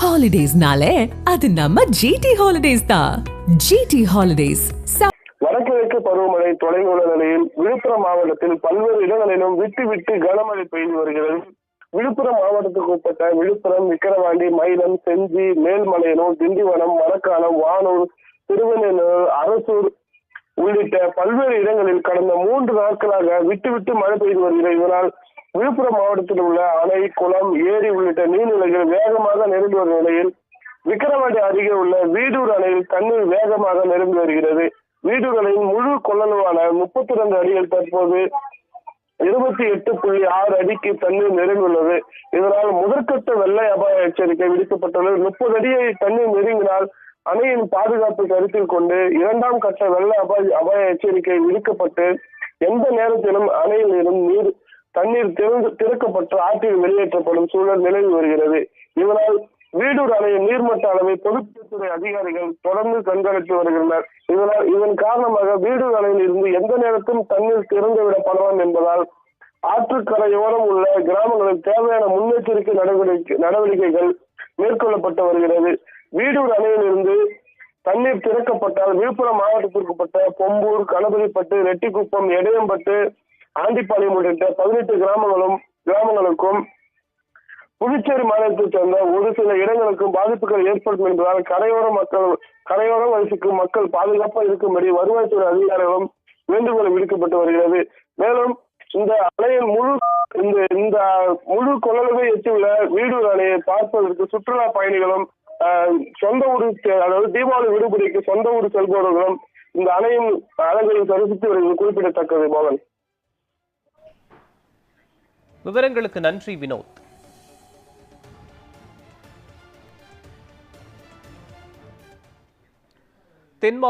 ஹாலிடேஸ்னாலே அது நம்ம ஜிடி ஹாலிடேஸ் தான் ஜிடி ஹாலிடேஸ் வடகிழக்கு பருவமழை தொலைவுள்ள நிலையில் விழுப்புரம் மாவட்டத்தில் பல்வேறு இடங்களிலும் விட்டு விட்டு கனமழை பெய்து வருகிறது. விழுப்புரம் மாவட்டத்துக்கு உட்பட்ட விழுப்புரம் விக்கிரவாண்டி மயிலம் செஞ்சி மேல்மலையனூர் திண்டிவனம் மரக்காணம் வானூர் திருவண்ணூர் அரசூர் உள்ளிட்ட பல்வேறு இடங்களில் கடந்த மூன்று நாட்களாக விட்டு விட்டு மழை பெய்து வருகிறது. இதனால் விழுப்புரம் மாவட்டத்தில் உள்ள அணை குளம் ஏரி உள்ளிட்ட நீர்நிலைகள் வேகமாக நிரம்பி வரும் நிலையில் விக்கிரவாண்டி அருகே உள்ள வீடூர் அணையில் தண்ணீர் வேகமாக நிரம்பி வருகிறது. வீடூர் அணையின் முழு கொள்ளளவான முப்பத்தி ரெண்டு அடியில் தற்போது இருபத்தி எட்டு புள்ளி ஆறு அடிக்கு தண்ணீர் நெருங்கியுள்ளது இதனால் முதற்கட்ட வெள்ளை அபாய எச்சரிக்கை விடுக்கப்பட்டுள்ளது. முப்பது அடியை தண்ணீர் நெருங்கினால் அணையின் பாதுகாப்பு கருத்தில் கொண்டு இரண்டாம் கட்ட வெள்ள அபாய அபாய எச்சரிக்கை விடுக்கப்பட்டு எந்த நேரத்திலும் அணையில் இருந்து நீர் தண்ணீர் திறந்து திறக்கப்பட்டு ஆற்றில் வெளியேற்றப்படும் சூழல் நிலவி வருகிறது. இதனால் வீடூர் அணைய நீர்மட்ட அளவை பொதுப்பணித்துறை அதிகாரிகள் தொடர்ந்து கண்காணித்து வருகின்றனர். இதனால் இதன் காரணமாக வீடூர் அணையில் இருந்து எந்த நேரத்திலும் தண்ணீர் திறந்து விடப்படலாம் என்பதால் ஆற்றுக்கரையோரம் உள்ள கிராமங்களில் தேவையான முன்னெச்சரிக்கை நடவடிக்கை நடவடிக்கைகள் மேற்கொள்ளப்பட்டு வருகிறது. வீடூர் அணையில் இருந்து தண்ணீர் திறக்கப்பட்டால் விழுப்புரம் மாவட்டத்திற்குட்பட்ட பொம்பூர் கணபதிப்பட்டு ரெட்டிக்குப்பம் எடையம்பட்டு ஆண்டிப்பாளையம் உள்ளிட்ட பதினெட்டு கிராமங்களும் கிராமங்களுக்கும் புதுச்சேரி மாநிலத்தைச் சேர்ந்த ஒரு சில இடங்களுக்கும் பாதிப்புகள் ஏற்படும் என்பதால் கரையோர மக்கள் கரையோர வசிக்கும் மக்கள் பாதுகாப்பாக இருக்கும்படி வருவாய்த்துறை அதிகாரிகளும் வேண்டுகோள் விடுக்கப்பட்டு வருகிறது. மேலும் இந்த அணையின் முழு இந்த இந்த முழு கொள்ளளவை எட்டியுள்ள வீடூர் அணையை பார்ப்பதற்கு சுற்றுலா பயணிகளும் ஆஹ், சொந்த ஊர் அதாவது தீபாவளி விடுமுறைக்கு சொந்த ஊர் செல்பவர்களும் இந்த அணையின் அழகை தரிசித்து வருவது குறிப்பிடத்தக்கது மோகன். விவரங்களுக்கு நன்றி வினோத். தென்மா